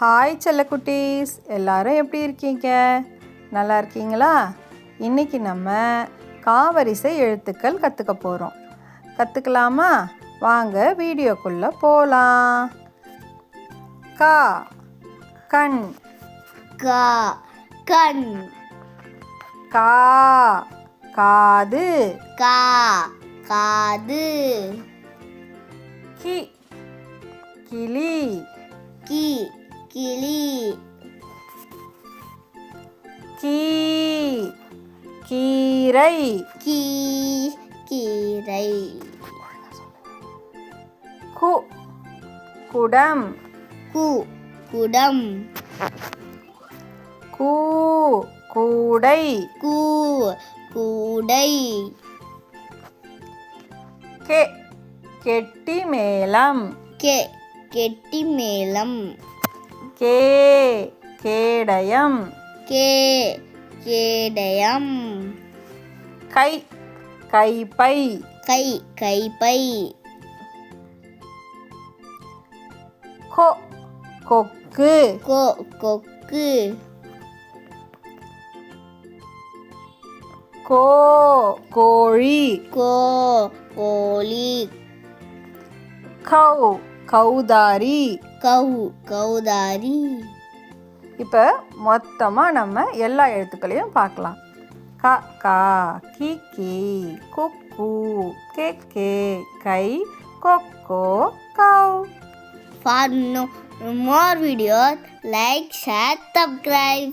Hi செல்லக்குட்டீஸ். எல்லாரும் எப்படி இருக்கீங்க? நல்லா இருக்கீங்களா? இன்னைக்கு நம்ம காவரிசை எழுத்துக்கள் கற்றுக்க போகிறோம் கற்றுக்கலாமா வாங்க வீடியோக்குள்ளே போகலாம் கா கண். கா கண். கா காது. கா காது. கி கிளி. கிளி கீ கீரை கீ கீரை கு குடம் கு குடம் கூ கூடை கூ கூடை கெ கெட்டி மேளம் கெ கெட்டி மேளம் கே கேடயம். கே கேடயம். கை கைப்பை. கை கைப்பை. கொ கொக்கு. கோ கொக்கு. கோ கோழி. கோ கோழி. கௌ கௌதாரி. கௌ கௌதாரி இப்போ மொத்தமாக நம்ம எல்லா எழுத்துக்களையும் பார்க்கலாம். க கா கி கி குக்கு கே கே கை கொக்கோ கௌ. For no more videos, like, share, subscribe.